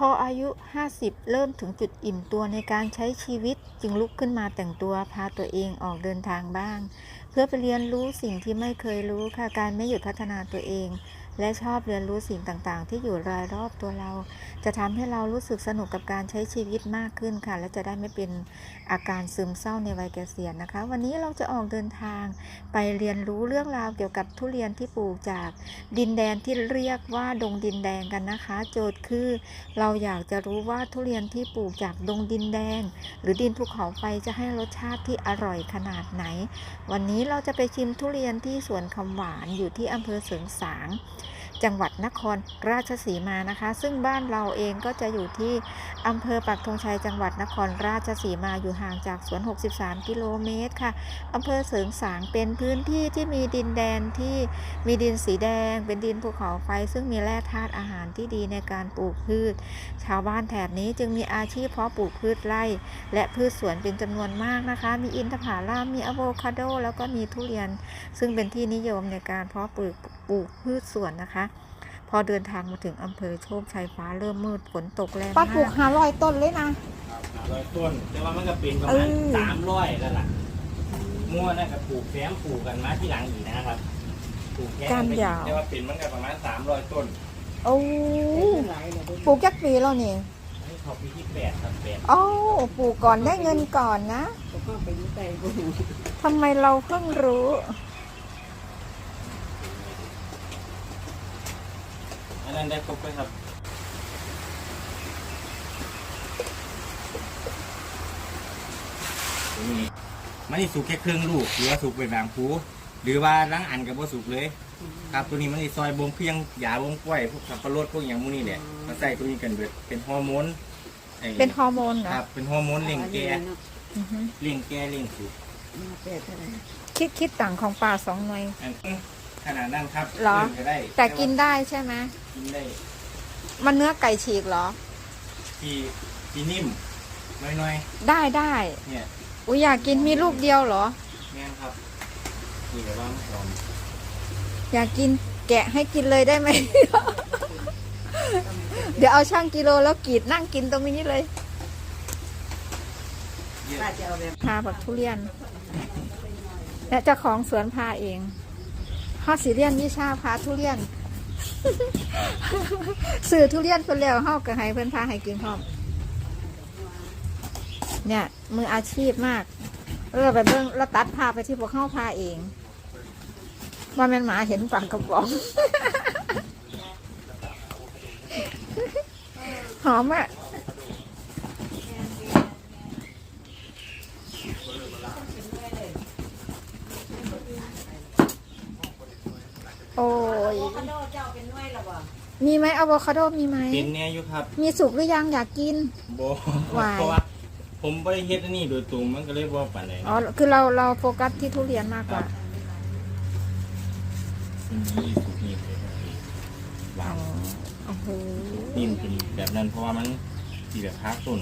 พออายุ 50 เริ่มถึงจุดอิ่มตัวในการใช้ชีวิต จึงลุกขึ้นมาแต่งตัวพาตัวเองออกเดินทางบ้าง เพื่อไปเรียนรู้สิ่งที่ไม่เคยรู้ค่ะการไม่หยุดพัฒนาตัวเอง และชอบเรียนรู้สิ่งต่างๆ ที่อยู่รายรอบตัวเรา จะทำให้เรารู้สึกสนุกกับการใช้ชีวิตมากขึ้นค่ะ และจะได้ไม่เป็นอาการซึมเศร้าในวัยเกษียณนะคะ วันนี้เราจะออกเดินทาง ไปเรียนรู้เรื่องราวเกี่ยวกับทุเรียนที่ปลูกจากดินแดนที่เรียกว่าดงดินแดงกันนะคะ โจทย์คือ เราอยากจะรู้ว่าทุเรียนที่ปลูกจากดงดินแดง หรือดินภูเขาไฟจะให้รสชาติที่อร่อยขนาดไหน วันนี้เราจะไปชิมทุเรียนที่สวนคำหวานอยู่ที่อำเภอเสริงสาง จังหวัดนครราชสีมานะคะ ซึ่งบ้านเราเองก็จะอยู่ที่อำเภอปักธงชัยจังหวัดนครราชสีมาอยู่ห่างจากสวน 63 กิโลเมตรค่ะอำเภอเสริงสางเป็นพื้นที่ที่มีดินแดนที่มีดินสีแดง เป็นดินภูเขาไฟ ซึ่งมีแร่ธาตุอาหารที่ดีในการปลูกพืช ชาวบ้านแถบนี้จึงมีอาชีพเพาะปลูกพืชไร่ และพืชสวนเป็นจำนวนมากนะคะ มีอินทผลัมมีอะโวคาโด แล้วก็มีทุเรียน ซึ่งเป็นที่นิยมในการเพาะปลูก ปลูกพืชสวนนะคะ พอเดินทางมาถึงอำเภอโชคชัยฟ้าเริ่มมืดฝนตกแรงป้าปลูกมากหาร้อยต้นเลยนะ ร้อยต้น แต่ว่ามันก็เป็นประมาณเออ สามร้อยแล้วล่ะมั่วนั่นก็ปลูกแซมปลูกกันมาที่หลังอีกนะครับปลูกแค่ไปอีแต่ว่าเป็นมันก็ประมาณสามร้อยต้นโอ้ปลูกจักปีแล้วนี่อันนี้เขาปีที่แปดครับแปดโอ้ปลูกก่อนได้เงินก่อนนะทำไมเราเพิ่งรู้ นนั้นได้ครบไหมครับนี่มันนี่สุกแค่ครึ่งลูกหรือว่าสุกเป็นบางผูหรือว่าล้างอันกับว่าสุกเลย ครับตัวนี้มันนี่ซอยบงเพียงยาบงกล้วยพวกสับปะรดพวกอย่างมูนี่แหละมาใส่ตัวนี้กันเบิดเป็นฮอร์โมนไอ้เป็นฮอร์โมนเหรคอรับเป็นฮอร์โมนเลี้ยงแก่อือฮึเลี้ยงแก่เลี้ยงสุกคิดคิดต่างของป่าสองหน่วยอันขนาดนั้นครับเหรอกินก็ได้แต่กินได้ใช่ไหม กินได้มันเนื้อไก่ฉีกเหรอ ที่ที่นิ่มน้อยได้ได้ๆเนี่ยอุ้ยอยากกินมีลูกเดียวเหรอ แม่นครับนี่แบบว่าหอมอยากกินแกะให้กินเลยได้ไหม เดี๋ยวเอาช่างกิโลแล้วกรีดนั่งกินตรงนี้เลยเยอะพาบักทุเรียน และเจ้าของสวนพาเองฮอดสีเรียนวิชาพาทุเรียน สื่อทุเรียนเพิ่นแล้วเฮาก็ให้เพิ่นพาให้กินพร้อม เนี่ย มืออาชีพมากเราไปเบิ่งเราตัดพาไปที่พวกเฮาพาเอง ว่าแม่นหมาเห็นปากกระป๋อง หอมอะ โอ้ย มีไหมอะโวคาโดมีไหม เป็นเนี่ยอยู่ครับมีสุกหรือยังอยากกิน โบวายเพราะว่า ผมไม่ได้เฮ็ดอันนี้โดยตรงมันก็เลยบ่ปานใดอ๋อคือเราเราโฟกัสที่ทุเรียนมากกว่า นี่สุกนี่เลยหวานโอ้โหนิ่มเป็นแบบนั้นเพราะว่ามันสีแบบค้าต้น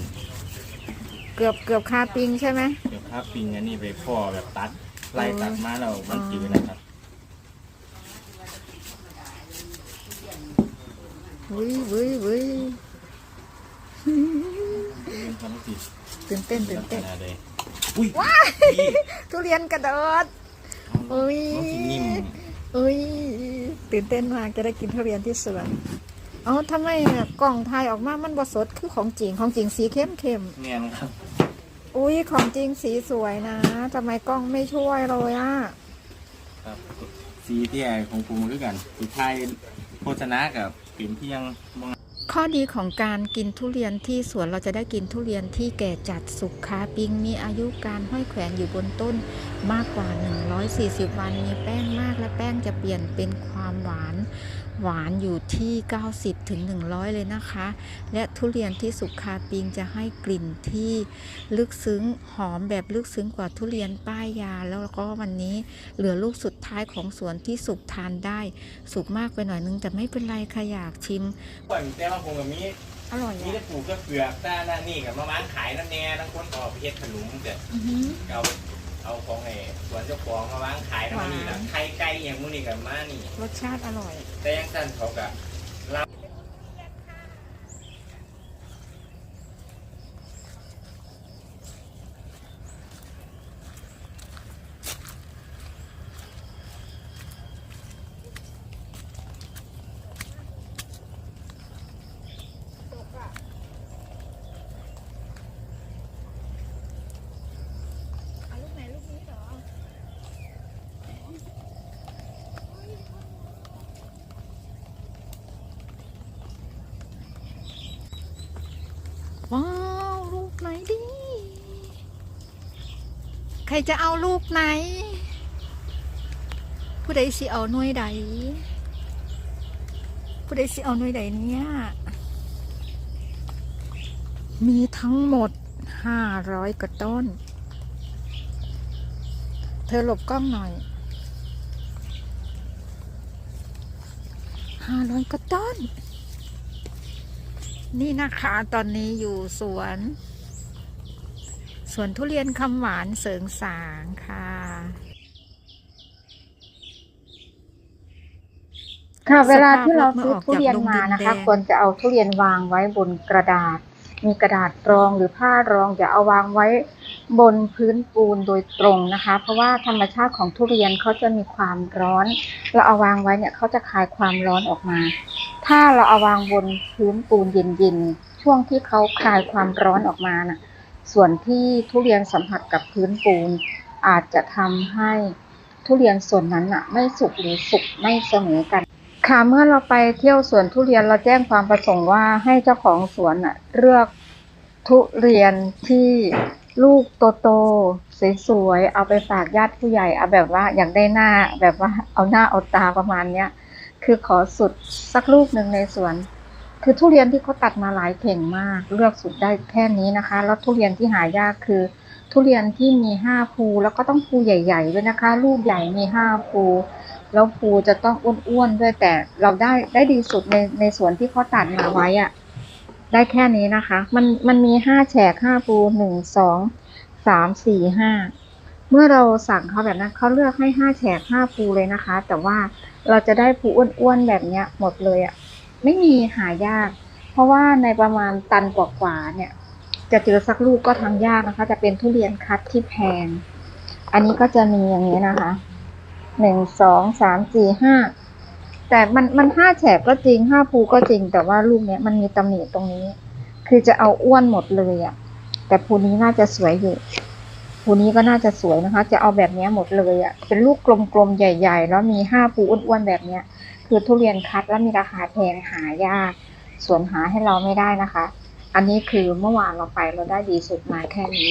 เกือบเกือบคาปิงใช่ไหม เดี๋ยวค้าปิงอันนี้ไปพ่อแบบตัดไล่ตัดมาแล้วมันจืดนะครับ วิวิวิมันทำให้ติดตื่นเต้นตื่นเต้นขนาดเลยอุ้ยทุเรียนกระโดดอุ้ยมันสินิ่มอุ้ยตื่นเต้นมากจะได้กินทุเรียนที่สวนเอ๋อทำไมกล่องถ่ายออกมามันบสดคือของจริงของจริงสีเข้มเข้มเนี่ยนะครับๆอุ้ยของจริงสีสวยนะทำไมกล้องไม่ช่วยเลยอะครับสีที่ไอของผมคือกันสุดท้ายโฆษณากับ ปิ่นที่ยังมอง ข้อดีของการกินทุเรียนที่สวนเราจะได้กินทุเรียนที่แก่จัดสุกคาปิง มีอายุการห้อยแขวนอยู่บนต้นมากกว่า 140 วัน มีแป้งมากและแป้งจะเปลี่ยนเป็นความหวานหวานอยู่ที่ 90ถึง100 เลยนะคะ และทุเรียนที่สุกคาปิงจะให้กลิ่นที่ลึกซึ้งหอมแบบลึกซึ้งกว่าทุเรียนป้ายยา แล้วก็วันนี้เหลือลูกสุดท้ายของสวนที่สุกทานได้ สุกมากไปหน่อยนึงแต่ไม่เป็นไรค่ะอยากชิมก่อนแต่ว่าผมกับมีอร่อยมีอะได้ปลูกก็เปลือกแต่นั่นนี่กับมาม้านขายน้ำแน่ทั้งคนออกไปเฮ็ดขนมแต่อื้อหือเอาเอาของไอ้สวนเจ้าของมาวางขายน้ำมันนี่หวานะนไข่ไก่อย่างมูนี่กับมานี่ รสชาติอร่อย แต่ยังสั้นเขากะรับ ใครจะเอาลูกไหน ผู้ใดสิเอาหน่วยใด ผู้ใดสิเอาหน่วยใดเนี่ย มีทั้งหมดห้าร้อยกว่าต้น เธอหลบกล้องหน่อยห้าร้อยกว่าต้น นี่นะคะตอนนี้อยู่สวน สวนทุเรียนคำหวานเสริงสางค่ะ ค่ะสภาพเวลาที่เราซื้อรถเมื่อออกทุเรียนมาจากโรงดินนะคะแดงควรจะเอาทุเรียนวางไว้บนกระดาษ มีกระดาษรองหรือผ้ารองอย่าเอาวางไว้บนพื้นปูนโดยตรงนะคะ เพราะว่าธรรมชาติของทุเรียนเขาจะมีความร้อน เราเอาวางไว้เนี่ยเขาจะคายความร้อนออกมา ถ้าเราเอาวางบนพื้นปูนเย็นๆช่วงที่เขาคลายความร้อนออกมาน่ะ ส่วนที่ทุเรียนสัมผัสกับพื้นปูน อาจจะทำให้ทุเรียนส่วนนั้นน่ะไม่สุกหรือสุกไม่เสมอกัน ค่ะเมื่อเราไปเที่ยวสวนทุเรียนเราแจ้งความประสงค์ว่าให้เจ้าของสวนน่ะเลือกทุเรียนที่ลูกโตๆสวยๆเอาไปฝากญาติผู้ใหญ่เอาแบบว่าอยากได้หน้าแบบว่าเอาหน้าเอาตาประมาณเนี้ยคือขอสุดสักลูกหนึ่งในสวน คือทุเรียนที่เขาตัดมาหลายเข่งมาก เลือกสุดได้แค่นี้นะคะ แล้วทุเรียนที่หายากคือ ทุเรียนที่มีห้าภูแล้วก็ต้องภูใหญ่ๆด้วยนะคะ ลูกใหญ่มีห้าภูแล้วภูจะต้องอ้วนๆด้วยแต่เราได้ได้ดีสุดในในสวนที่เขาตัดมาไว้อะได้แค่นี้นะคะ มันมันมีห้าแฉกห้าภูหนึ่งสองสามสี่ห้าเมื่อเราสั่งเขาแบบนั้นเขาเลือกให้ห้าแฉกห้าภูเลยนะคะ แต่ว่าเราจะได้ภูอ้วนๆแบบเนี้ยหมดเลยอะ ไม่มีหายาก เพราะว่าในประมาณตันกว่าๆเนี่ย จะเจอสักลูกก็ทางยากนะคะ จะเป็นทุเรียนคัดที่แพง อันนี้ก็จะมีอย่างนี้นะคะหนึ่งสองสามสี่ห้าแต่มันมันห้าแฉกก็จริงห้าภูก็จริง แต่ว่าลูกเนี้ยมันมีตำหนิตรงนี้ คือจะเอาอ้วนหมดเลยอะ่ะ แต่ภูนี้น่าจะสวยอยู่ภูนี้ก็น่าจะสวยนะคะ จะเอาแบบเนี้ยหมดเลยอะ่ะเป็นลูกกลมๆใหญ่ ๆ แล้วมีห้าภูอ้วนๆแบบเนี้ย คือทุเรียนคัดแล้วมีราคาแพงหายากสวนหาให้เราไม่ได้นะคะ อันนี้คือเมื่อวานเราไปเราได้ดีสุดมาแค่นี้